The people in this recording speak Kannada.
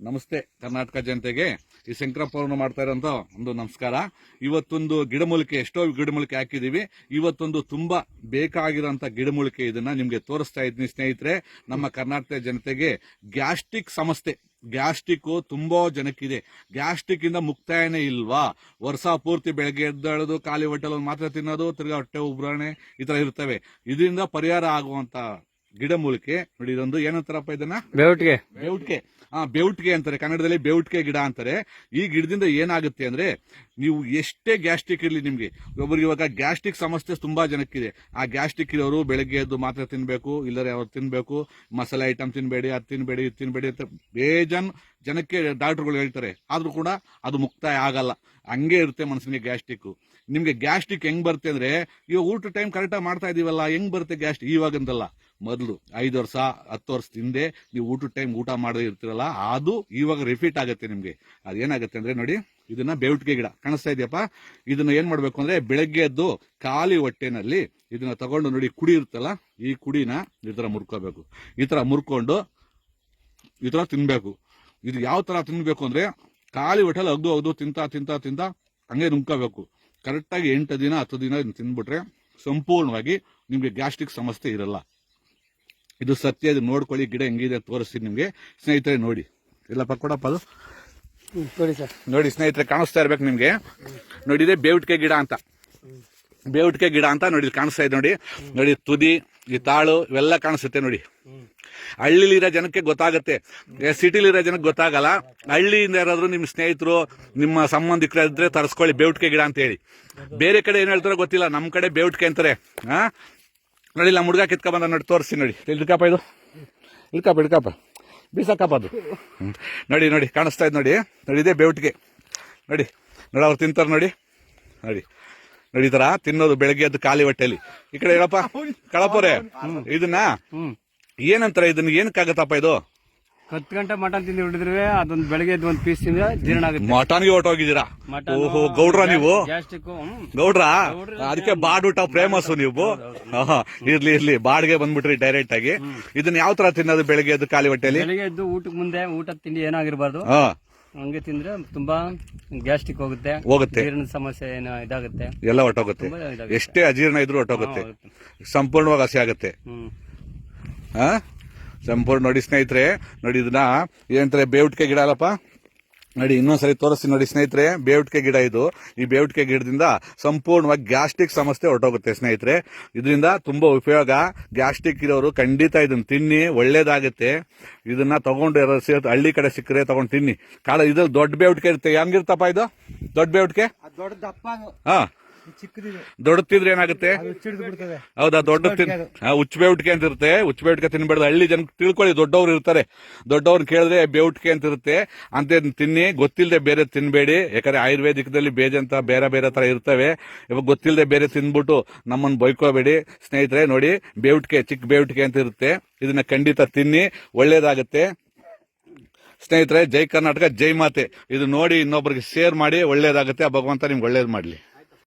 ನಮಸ್ತೆ, ಕರ್ನಾಟಕ ಜನತೆಗೆ. ಈ ಶಂಕರಪ್ಪ ಮಾಡ್ತಾ ಇರೋಂತ ಒಂದು ನಮಸ್ಕಾರ. ಇವತ್ತೊಂದು ಗಿಡಮೂಲಿಕೆ, ಎಷ್ಟೋ ಗಿಡಮೂಲಿಕೆ ಹಾಕಿದೀವಿ ಇವತ್ತೊಂದು ತುಂಬಾ ಬೇಕಾಗಿರೋಂಥ ಗಿಡಮೂಲಿಕೆ ಇದನ್ನ ನಿಮ್ಗೆ ತೋರಿಸ್ತಾ ಇದ್ದೀನಿ ಸ್ನೇಹಿತರೆ. ನಮ್ಮ ಕರ್ನಾಟಕ ಜನತೆಗೆ ಗ್ಯಾಸ್ಟ್ರಿಕ್ ಸಮಸ್ಯೆ. ಗ್ಯಾಸ್ಟ್ರಿಕ್ ತುಂಬಾ ಜನಕ್ಕಿದೆ. ಗ್ಯಾಸ್ಟ್ರಿಕ್ ಇಂದ ಮುಕ್ತಾಯನೇ ಇಲ್ವಾ? ವರ್ಷ ಪೂರ್ತಿ ಬೆಳಗ್ಗೆ ಎದ್ದೇಳೋದು ಖಾಲಿ ಹೊಟ್ಟೆಲ್ ಮಾತ್ರೆ ತಿನ್ನೋದು, ತಿರ್ಗಾ ಹೊಟ್ಟೆ ಉಬ್ರಾಣೆ ಈ ತರ ಇರ್ತವೆ. ಇದರಿಂದ ಪರಿಹಾರ ಆಗುವಂತ ಗಿಡಮೂಲಿಕೆ ನೋಡಿ ಇದೊಂದು ಏನಂತಾರಪ್ಪ ಇದನ್ನ? ಬೇವಟ್ಗೆ. ಬೆವುಟ್ಗೆ. ಆ ಬೆವುಟ್ಗೆ ಅಂತಾರೆ. ಕನ್ನಡದಲ್ಲಿ ಬೆವುಟ್ಗೆ ಗಿಡ ಅಂತಾರೆ. ಈ ಗಿಡದಿಂದ ಏನಾಗುತ್ತೆ ಅಂದ್ರೆ ನೀವು ಎಷ್ಟೇ ಗ್ಯಾಸ್ಟ್ರಿಕ್ ಇರಲಿ ನಿಮ್ಗೆ. ಒಬ್ಬರಿಗೆ ಇವಾಗ ಗ್ಯಾಸ್ಟ್ರಿಕ್ ಸಮಸ್ಯೆ ತುಂಬಾ ಜನಕ್ಕಿದೆ. ಆ ಗ್ಯಾಸ್ಟ್ರಿಕ್ ಇರೋರು ಬೆಳಗ್ಗೆ ಎದ್ದು ಮಾತ್ರ ತಿನ್ಬೇಕು ಇಲ್ಲರೆ ಅವ್ರು ತಿನ್ಬೇಕು ಮಸಾಲೆ ಐಟಮ್ ತಿನ್ಬೇಡಿ ಅದು ತಿನ್ಬೇಡಿ ಇದು ತಿನ್ಬೇಡಿ ಅಂತ ಬೇಜನ್ ಜನಕ್ಕೆ ಡಾಕ್ಟರ್ಗಳು ಹೇಳ್ತಾರೆ. ಆದ್ರೂ ಕೂಡ ಅದು ಮುಕ್ತಾಯ ಆಗಲ್ಲ. ಹಂಗೆ ಇರುತ್ತೆ ಮನಸ್ಸಿಗೆ ಗ್ಯಾಸ್ಟ್ರಿಕ್. ನಿಮ್ಗೆ ಗ್ಯಾಸ್ಟ್ರಿಕ್ ಹೆಂಗ್ ಬರುತ್ತೆ ಅಂದ್ರೆ ಇವಾಗ ಊಟ ಟೈಮ್ ಕರೆಕ್ಟಾಗಿ ಮಾಡ್ತಾ ಇದೀವಲ್ಲ ಹೆಂಗ್ ಬರುತ್ತೆ ಗ್ಯಾಸ್ಟ್ರಿಕ್? ಇವಾಗಂತಲ್ಲ ಮೊದಲು ಐದು ವರ್ಷ, ಹತ್ತು ವರ್ಷ ಹಿಂದೆ ನೀವು ಊಟದ ಟೈಮ್ ಊಟ ಮಾಡದೇ ಇರ್ತೀರಲ್ಲ, ಅದು ಇವಾಗ ರಿಪೀಟ್ ಆಗುತ್ತೆ ನಿಮ್ಗೆ. ಅದೇನಾಗುತ್ತೆ ಅಂದ್ರೆ ನೋಡಿ, ಇದನ್ನ ಬೇವುಟಿಗೆ ಗಿಡ ಕಾಣಿಸ್ತಾ ಇದೆಯಪ್ಪ? ಇದನ್ನ ಏನು ಮಾಡಬೇಕು ಅಂದ್ರೆ ಬೆಳಗ್ಗೆ ಎದ್ದು ಖಾಲಿ ಹೊಟ್ಟೆನಲ್ಲಿ ಇದನ್ನ ತಗೊಂಡು ನೋಡಿ ಕುಡಿ ಇರುತ್ತಲ್ಲ, ಈ ಕುಡಿನ ಈ ಥರ ಮುರ್ಕೋಬೇಕು. ಈ ಥರ ಮುರ್ಕೊಂಡು ಈ ಥರ ತಿನ್ಬೇಕು. ಇದು ಯಾವ ತರ ತಿನ್ಬೇಕು ಅಂದ್ರೆ ಖಾಲಿ ಹೊಟ್ಟೆಲಿ ಅಗ್ದು ಅಗ್ದು ತಿಂತಾ ತಿಂತಾ ತಿಂತಾ ಹಂಗೆ ನುಂಕೋಬೇಕು ಕರೆಕ್ಟಾಗಿ ಎಂಟು ದಿನ, ಹತ್ತು ದಿನ ತಿಂದ್ಬಿಟ್ರೆ ಸಂಪೂರ್ಣವಾಗಿ ನಿಮಗೆ ಗ್ಯಾಸ್ಟ್ರಿಕ್ ಸಮಸ್ಯೆ ಇರಲ್ಲ. ಇದು ಸತ್ಯ ಇದು ನೋಡ್ಕೊಳ್ಳಿ ಗಿಡ ಹೆಂಗಿದೆ ತೋರಿಸ್ತೀನಿ ನಿಮಗೆ. ಸ್ನೇಹಿತರೆ ನೋಡಿ. ಇಲ್ಲ ಕೊಡಪ್ಪ ಅದು. ನೋಡಿ ಸರ್. ನೋಡಿ ಸ್ನೇಹಿತರೆ ಕಾಣಿಸ್ತಾ ಇರ್ಬೇಕು ನಿಮಗೆ. ನೋಡಿ ಇದೆ ಬೇವಿಟಿಗೆ ಗಿಡ ಅಂತ. ಬೇವುಟಿಕೆ ಗಿಡ ಅಂತ ನೋಡಿ ಕಾಣಿಸ್ತಾ ಇದೆ ನೋಡಿ. ನೋಡಿ ತುದಿ ಈ ತಾಳು ಇವೆಲ್ಲ ಕಾಣಿಸುತ್ತೆ ನೋಡಿ. ಹಳ್ಳಿಲಿರೋ ಜನಕ್ಕೆ ಗೊತ್ತಾಗುತ್ತೆ. ಸಿಟಿಲಿರೋ ಜನಕ್ಕೆ ಗೊತ್ತಾಗಲ್ಲ. ಹಳ್ಳಿಯಿಂದ ಯಾರಾದರೂ ನಿಮ್ಮ ಸ್ನೇಹಿತರು ನಿಮ್ಮ ಸಂಬಂಧಿಕರ ಇದ್ರೆ ತರಿಸ್ಕೊಳ್ಳಿ ಬೇವುಟಿಕೆ ಗಿಡ ಅಂತ ಹೇಳಿ. ಬೇರೆ ಕಡೆ ಏನು ಹೇಳ್ತಾರೋ ಗೊತ್ತಿಲ್ಲ. ನಮ್ಮ ಕಡೆ ಬೇವುಟಿಕೆ ಅಂತಾರೆ. ಹಾ ನೋಡಿ ನಮ್ಮ ಹುಡುಗ ಕಿತ್ಕೊ ಬಂದ ನೋಡಿ ತೋರಿಸಿ ನೋಡಿ. ಇಡ್ಕಪ್ಪ ಇದು. ಇಡ್ಕಪ್ಪ ಇಡ್ಕಪ್ಪ ಬೀಸಕ್ಕಪ್ಪ ಅದು. ನೋಡಿ ನೋಡಿ ಕಾಣಿಸ್ತಾ ಇದೆ ನೋಡಿ. ನೋಡಿ ಇದೇ ಬೇವಿಟಿಗೆ. ನೋಡಿ. ನೋಡಿ ಅವ್ರು ತಿಂತಾರೆ ನೋಡಿ. ನೋಡಿ. ನೋಡಿ ಈ ತರ ತಿನ್ನೋದು ಬೆಳಗ್ಗೆ ಅದು ಖಾಲಿ ಹೊಟ್ಟೆಲಿ. ಈ ಕಡೆ ಹೇಳಪ್ಪ ಕಳಪೋರೆ. ಇದನ್ನ ಏನಂತಾರೆ ಇದನ್ನ ಏನಕ್ಕಾಗತ್ತಪ್ಪ ಇದು? ಹತ್ತು ಗಂಟೆ ಮಟನ್ ತಿಂದು ಹಿಡಿದ್ರೆ ಅದೊಂದು ಬೆಳಗ್ಗೆ ಎದ್ದು ಒಂದು ಪೀಸ್ ತಿಂದ್ರೆ ಜೀರ್ಣ ಆಗುತ್ತೆ. ಮಟನ್ಗೆ ಹೊಟ್ಟೋಗಿದ್ದೀರಾ ಮಟನ್ ಓಹೋ ಗೌಡ್ರ ನೀವು? ಗೌಡ್ರ? ಅದಕ್ಕೆ ಊಟ ಫೇಮಸ್ ನೀವು. ಆಹಾ, ಇರ್ಲಿ ಇರ್ಲಿ. ಬಾಡ್ಗೆ ಬಂದ್ಬಿಟ್ರಿ ಡೈರೆಕ್ಟ್ ಆಗಿ. ಇದನ್ನ ಯಾವ ತರ ತಿನ್ನೋದು ಬೆಳಗ್ಗೆ ಎದ್ದು ಖಾಲಿ ಹೊಟ್ಟೆಯಲ್ಲಿ ಬೆಳಗ್ಗೆ ಎದ್ದು ಊಟಕ್ಕೆ ಮುಂದೆ ಊಟ ತಿಂಡಿ ಏನಾಗಿರ್ಬಾರ್ದು? ಹಾ. ಹಂಗೆ ತಿಂದ್ರೆ ತುಂಬಾ ಗ್ಯಾಸ್ಟಿಕ್ ಹೋಗುತ್ತೆ. ಹೋಗುತ್ತೆ. ಜೀರ್ಣ ಸಮಸ್ಯೆ ಏನೋ ಇದಾಗುತ್ತೆ. ಎಲ್ಲ ಹೊಟ್ಟೋಗುತ್ತೆ ತುಂಬಾ ಇದಾಗುತ್ತೆ. ಎಷ್ಟೇ ಅಜೀರ್ಣ ಇದ್ರೂ ಹೊಟ್ಟೋಗುತ್ತೆ. ಸಂಪೂರ್ಣವಾಗಿ ಹಸಿ ಆಗುತ್ತೆ. ಹ್ಮ್. ಹಾ? ಸಂಪೂರ್ಣ ನೋಡಿ ಸ್ನೇಹಿತರೆ ನೋಡಿ ಇದನ್ನ. ಏನಂತಾರೆ ಬೇವುಟ್ಕೆ ಗಿಡ ಅಲ್ಲಪ್ಪ? ನೋಡಿ ಇನ್ನೊಂದ್ಸರಿ ತೋರಿಸ್ತೀನಿ ನೋಡಿ ಸ್ನೇಹಿತರೆ ಬೇವುಟ್ಕೆ ಗಿಡ ಇದು. ಈ ಬೇವುಟ್ಕೆ ಗಿಡದಿಂದ ಸಂಪೂರ್ಣವಾಗಿ ಗ್ಯಾಸ್ಟ್ರಿಕ್ ಸಮಸ್ಯೆ ಹೊರಟೋಗುತ್ತೆ ಸ್ನೇಹಿತರೆ. ಇದರಿಂದ ತುಂಬಾ ಉಪಯೋಗ. ಗ್ಯಾಸ್ಟ್ರಿಕ್ ಇರೋರು ಖಂಡಿತ ಇದನ್ನ ತಿನ್ನಿ ಒಳ್ಳೇದಾಗುತ್ತೆ. ಇದನ್ನ ತಗೊಂಡು ಹಳ್ಳಿ ಕಡೆ ಸಿಕ್ಕರೆ ತಗೊಂಡು ತಿನ್ನಿ. ಕಾಲ ಇದ್ರಲ್ಲಿ ದೊಡ್ಡ ಬೇವುಟ್ಕೆ ಇರುತ್ತೆ ಹೆಂಗಿರ್ತಪ್ಪ ಇದು? ದೊಡ್ಡ ಬೇವುಟಿಕೆ? ಹಾ. ದೊಡ್ಡತಿದ್ರೆ ಏನಾಗುತ್ತೆ? ಹೌದಾ ದೊಡ್ಡ ತಿನ್ ಉಟ್ಕೆ ಅಂತ ಇರುತ್ತೆ. ಉಚ್ಚ ಉಟ್ಕೆ ತಿನ್ಬೇಡ್ದು. ಹಳ್ಳಿ ಜನ ತಿಳ್ಕೊಳ್ಳಿ ದೊಡ್ಡವ್ರು ಇರ್ತಾರೆ. ದೊಡ್ಡವ್ರನ್ನ ಕೇಳಿದ್ರೆ ಬೇವುಟಿಕೆ ಅಂತ ಇರುತ್ತೆ. ಅಂತ ತಿನ್ನಿ. ಗೊತ್ತಿಲ್ಲದೆ ಬೇರೆ ತಿನ್ಬೇಡಿ. ಯಾಕಂದ್ರೆ ಆಯುರ್ವೇದಿಕದಲ್ಲಿ ಬೇಜಂತ ಬೇರೆ ಬೇರೆ ತರ ಇರ್ತವೆ. ಇವಾಗ ಗೊತ್ತಿಲ್ಲದೆ ಬೇರೆ ತಿನ್ಬಿಟ್ಟು ನಮ್ಮನ್ನು ಬೈಕೋಬೇಡಿ. ಸ್ನೇಹಿತರೆ ನೋಡಿ ಬೇವಿಟಿಗೆ ಚಿಕ್ಕ ಬೇವಿಟಿಗೆ ಅಂತ ಇರುತ್ತೆ. ಇದನ್ನ ಖಂಡಿತ ತಿನ್ನಿ. ಒಳ್ಳೇದಾಗುತ್ತೆ. ಸ್ನೇಹಿತರೆ ಜೈ ಕರ್ನಾಟಕ ಜೈ ಮಾತೆ. ಇದು ನೋಡಿ ಇನ್ನೊಬ್ಬರಿಗೆ ಶೇರ್ ಮಾಡಿ ಒಳ್ಳೇದಾಗುತ್ತೆ. ಆ ಭಗವಂತ ನಿಮ್ಗೆ ಒಳ್ಳೇದು ಮಾಡಲಿ.